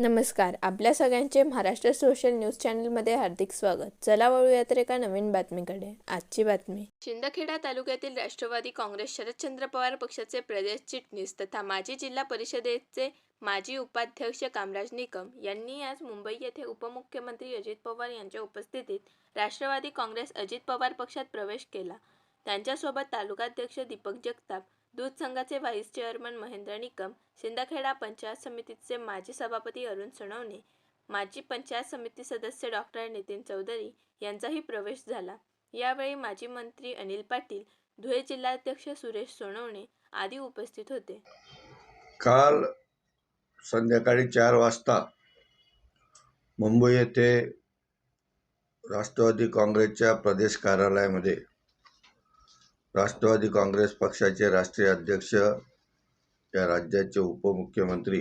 नमस्कार आपल्या सगळ्यांचे महाराष्ट्र सोशल न्यूज चॅनलमध्ये हार्दिक स्वागत. चला वळूयात एका नवीन बातमीकडे. आजची बातमी. शिंदखेडा तालुक्यातील राष्ट्रवादी काँग्रेस शरदचंद्र पवार पक्षाचे प्रदेश चिटणीस तथा माजी जिल्हा परिषदेचे माजी उपाध्यक्ष कामराज निकम यांनी आज मुंबई येथे उपमुख्यमंत्री अजित पवार यांच्या उपस्थितीत राष्ट्रवादी काँग्रेस अजित पवार पक्षात प्रवेश केला. त्यांच्यासोबत तालुकाध्यक्ष दीपक जगताप दूध संघाचे व्हाईस चेअरमन महेंद्र निकम शिंदखेडा पंचायत समितीचे माजी सभापती अरुण सोनवणे माजी पंचायत समिती सदस्य डॉक्टर नितीन चौधरी यांचाही प्रवेश झाला. यावेळी माजी मंत्री अनिल पाटील धुळे जिल्हाध्यक्ष सुरेश सोनवणे आदी उपस्थित होते. काल संध्याकाळी चार वाजता मुंबई येथे राष्ट्रवादी काँग्रेसच्या प्रदेश कार्यालयामध्ये राष्ट्रवादी काँग्रेस पक्षाचे राष्ट्रीय अध्यक्ष या राज्याचे उपमुख्यमंत्री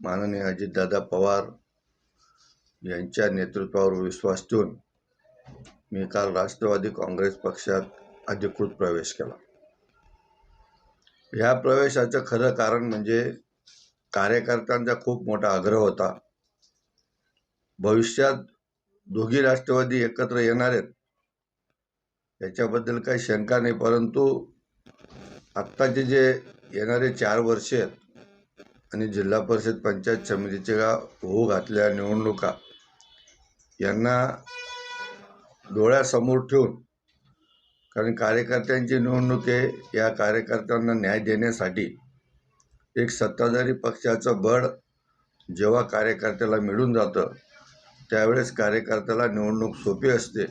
माननीय अजितदादा पवार यांच्या नेतृत्वावर विश्वास ठेवून मी काल राष्ट्रवादी काँग्रेस पक्षात अधिकृत प्रवेश केला. ह्या प्रवेशाचं खरं कारण म्हणजे कार्यकर्त्यांचा खूप मोठा आग्रह होता. भविष्यात दोघी राष्ट्रवादी एकत्र येणार आहेत. याच्याबद्दल काही शंका नाही परंतु आत्ताचे जे येणारे चार वर्षे आहेत आणि जिल्हा परिषद पंचायत समितीच्या होऊ घातलेल्या निवडणुका यांना डोळ्यासमोर ठेवून कारण कार्यकर्त्यांची निवडणूक आहे या कार्यकर्त्यांना न्याय देण्यासाठी एक सत्ताधारी पक्षाचं बळ जेव्हा कार्यकर्त्याला मिळून जातं त्यावेळेस कार्यकर्त्याला निवडणूक सोपी असते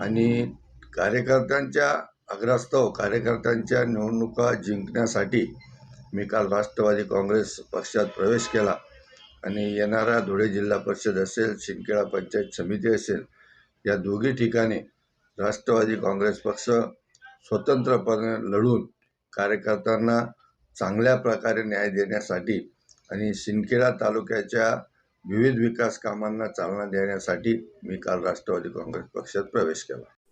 आणि कार्यकर्त्यांच्या आग्रहास्तव हो, कार्यकर्त्यांच्या निवडणुका जिंकण्यासाठी मी काल राष्ट्रवादी काँग्रेस पक्षात प्रवेश केला आणि येणारा धुळे जिल्हा परिषद असेल शिंदखेडा पंचायत समिती असेल या दोघी ठिकाणी राष्ट्रवादी काँग्रेस पक्ष स्वतंत्रपणे लढून कार्यकर्त्यांना चांगल्या प्रकारे न्याय देण्यासाठी आणि शिंदखेडा तालुक्याच्या विविध विकास कामांना चालना देण्यासाठी मी काल राष्ट्रवादी काँग्रेस पक्षात प्रवेश केला.